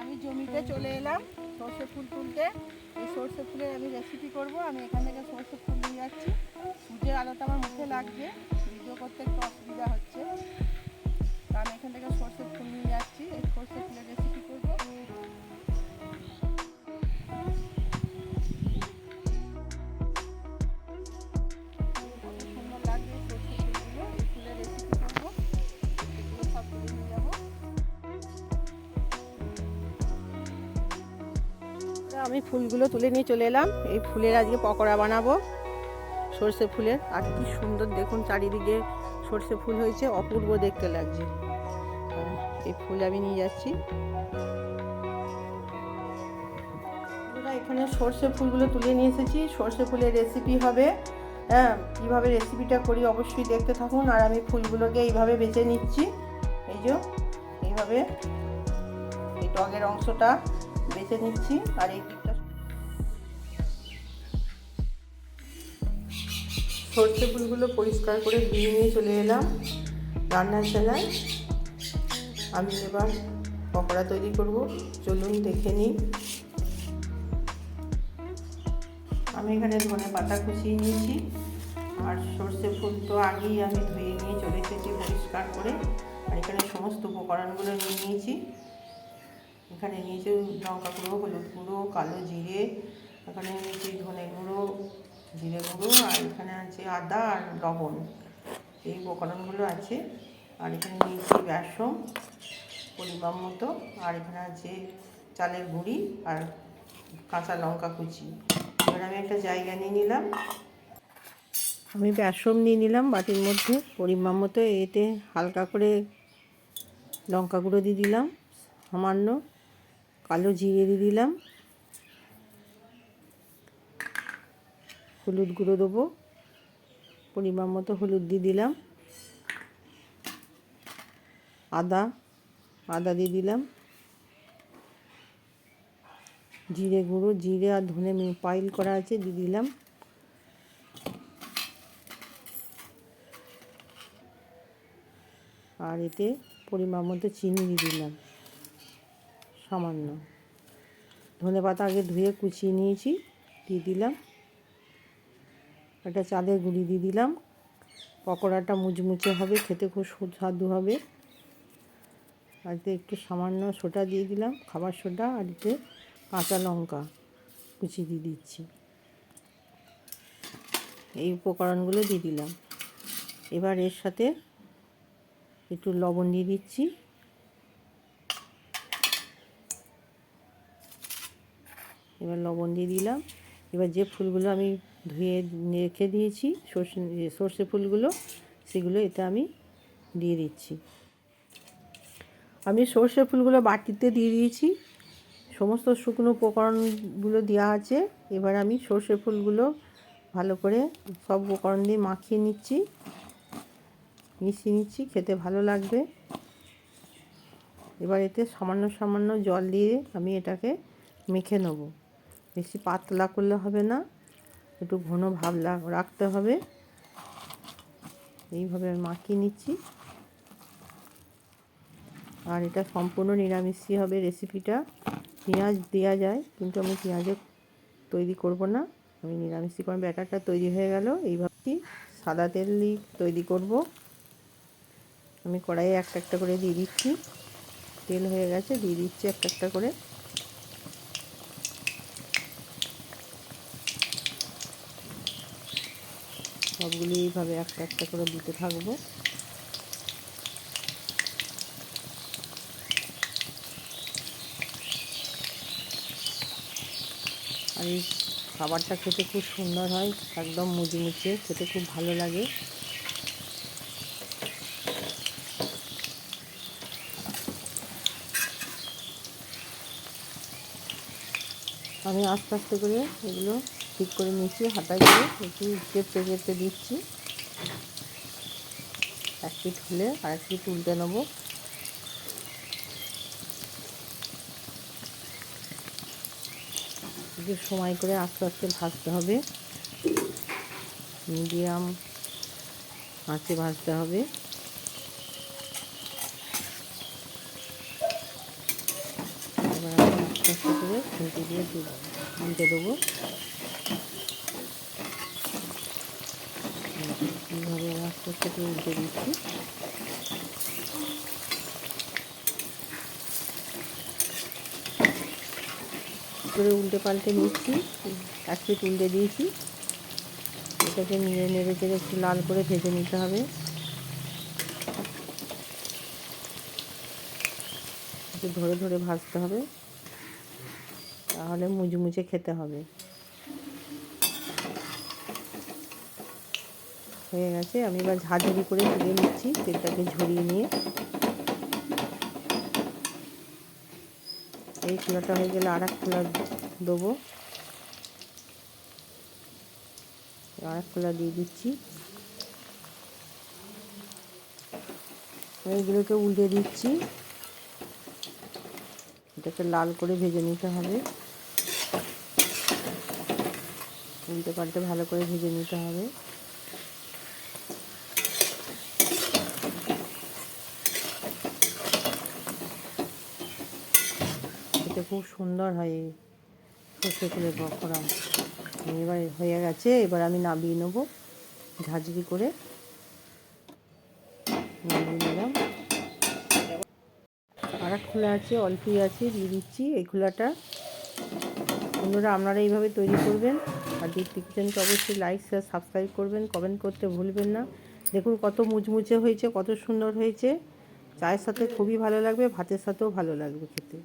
আমি জমিতে চলে এলাম সর্ষে ফুল তুলতে। এই সর্ষে ফুলের আমি রেসিপি করব। আমি এখান থেকে সর্ষে ফুল নিয়ে যাচ্ছি। সূর্যের আলোটা আমার মুখে লাগছে। ভিডিও করতে একটু অসুবিধা হচ্ছে। তা আমি এখান থেকে সর্ষে ফুল নিয়ে যাচ্ছি। এই সর্ষে ফুলের রেসিপি আমি ফুলগুলো তুলে নিয়ে চলে এলাম। এই ফুলের আজকে পকোড়া বানাবো, সর্ষে ফুলের। আর কি সুন্দর দেখুন চারিদিকে সর্ষে ফুল হয়েছে, অপূর্ব দেখতে লাগছে। এই ফুল আমি নিয়ে যাচ্ছি। এখানে সর্ষে ফুলগুলো তুলে নিয়ে এসেছি। সর্ষে ফুলের রেসিপি হবে। হ্যাঁ কীভাবে রেসিপিটা করি অবশ্যই দেখতে থাকুন। আর আমি ফুলগুলোকে এইভাবে বেছে নিচ্ছি। এই যে, এইভাবে এই টগের অংশটা বেছে নিচ্ছি আর এই দিকটা সর্ষে ফুলগুলো পরিষ্কার করে ধুয়ে নিয়ে চলে এলাম রান্নার চালায়। আমি এবার পকোড়া তৈরি করব, চলুন দেখে নিই। আমি এখানে ধনে পাতা কুচিয়ে নিয়েছি, আর সর্ষে ফুল তো আগেই আমি ধুয়ে নিয়ে চলে এসেছি পরিষ্কার করে। আর এখানে সমস্ত উপকরণগুলো নিয়ে নিয়েছি। এখানে নিয়েছি লঙ্কা গুঁড়ো, হলুদ গুঁড়ো, কালো জিরে, এখানে নিয়েছি ধনে গুঁড়ো, জিরে গুঁড়ো, আর এখানে আছে আদা আর লবণ। এই উপকরণগুলো আছে। আর এখানে নিয়েছি বেসন, পরিমাণ মতো। আর এখানে আছে চালের গুঁড়ি আর কাঁচা লঙ্কা কুচি। এবার আমি একটা জায়গা নিয়ে নিলাম। আমি বেসন নিয়ে নিলাম বাটির মধ্যে। পরিমাণ মতো এতে হালকা করে লঙ্কা গুঁড়ো দিয়ে দিলাম সামান্য। কালো জিরে দিয়ে দিলাম। হলুদ গুঁড়ো দেবো। পরিমাণ মতো হলুদ দিয়ে দিলাম। আদা আদা দিয়ে দিলাম। জিরে গুঁড়ো, জিরে আর ধনে পাইল করা আছে, দিয়ে দিলাম। আর এতে পরিমাণ মতো চিনি দিয়ে দিলাম। সামান্য। ধনে পাতা আগে ধুয়ে কুচিয়ে নিয়েছি, দিয়ে দিলাম। একটা চালের গুঁড়ি দিয়ে দিলাম। পকোড়াটা মুচমুচে হবে, খেতে খুব সুস্বাদু হবে। আর এতে একটু সামান্য সোটা দিয়ে দিলাম, খাবার সোটা আর এতে কাঁচা লঙ্কা কুচি দিয়ে দিচ্ছি। এই উপকরণগুলো দিয়ে দিলাম। এবার এর সাথে একটু লবণ দিয়ে দিচ্ছি। এবার লবণ দিয়ে দিলাম। এবার যে ফুলগুলো আমি ধুয়ে রেখে দিয়েছি, সর্ষে সর্ষে ফুলগুলো, সেগুলো এটা আমি দিয়ে দিচ্ছি। আমি সর্ষে ফুলগুলো বাটিতে দিয়ে দিয়েছি। সমস্ত শুকনো উপকরণগুলো দেওয়া আছে। এবার আমি সর্ষে ফুলগুলো ভালো করে সব উপকরণ দিয়ে মাখিয়ে নিচ্ছি। মিশিয়ে নিচ্ছি, খেতে ভালো লাগবে। এবার এতে সামান্য সামান্য জল দিয়ে আমি এটাকে মেখে নেব। বেশি পাতলা করলে হবে না, একটু ঘন ভাব রাখতে হবে। এইভাবে আমি মাখিয়ে নিচ্ছি। আর এটা সম্পূর্ণ নিরামিষই হবে রেসিপিটা। পেঁয়াজ দেওয়া যায়, কিন্তু আমি পেঁয়াজে তৈরি করব না। আমি নিরামিষই করে ব্যাটারটা তৈরি হয়ে গেল, এইভাবে সাদা তেল তৈরি করব। আমি কড়াইয়ে একটা একটা করে দিয়ে দিচ্ছি। তেল হয়ে গেছে, দিয়ে দিচ্ছি একটা একটা করে। সবগুলি এইভাবে একটা একটা করে দিতে থাকব। আর এই খাবারটা খেতে খুব সুন্দর হয়, একদম মুচমুচে, খেতে খুব ভালো লাগে। আমি আস্তে আস্তে করে এগুলো ঠিক করে নিচ্ছি হাতায় করে একটু চেপতে চেপতে দিচ্ছি। এক পিঠ হলে আর এক পিঠ উল্টে নেব। একটু সময় করে আস্তে আস্তে ভাজতে হবে। মিডিয়াম আঁচে ভাজতে হবে এবার আমি আস্তে আস্তে করে খুঁটি দিয়ে উল্টে দেবো। এইভাবে আস্তে আস্তে উল্টে দিচ্ছি। করে উল্টে পাল্টে নিচ্ছি। এক পিট উল্টে দিয়েছি। এটাকে নিয়ে নেড়ে চেড়ে একটু লাল করে ভেজে নিতে হবে। একটু ধরে ধরে ভাজতে হবে। তাহলে মুচমুচে খেতে হবে। হয়ে গেছে, আমি এবার ঝাঁঝরি করে তুলে নিচ্ছি, তেলটাকে ঝরিয়ে নিয়ে। এই খোলাটা হয়ে গেলে আর এক খোলা দেবো। আর এক খোলা দিয়ে দিচ্ছি। এইগুলোকে উল্টে দিচ্ছি। এটাকে লাল করে ভেজে নিতে হবে। উল্টে পাল্টে ভালো করে ভেজে নিতে হবে। খেতে খুব সুন্দর হয় সর্ষে ফুলের পকোড়া। এবার হয়ে গেছে, এবার আমি নামিয়ে নেব। ঝাঁঝরি করে নামিয়ে নিলাম। খোলা আছে, অল্পই আছে, দিয়ে দিচ্ছি। এই খোলাটা। অন্যরা আপনারা এইভাবে তৈরি করবেন। আর দীপ্তি কিচেনকে অবশ্যই লাইক শেয়ার সাবস্ক্রাইব করবেন কমেন্ট করতে ভুলবেন না। দেখুন কত মুচমুচে হয়েছে, কত সুন্দর হয়েছে। চায়ের সাথে খুবই ভালো লাগবে, ভাতের সাথেও ভালো লাগবে খেতে।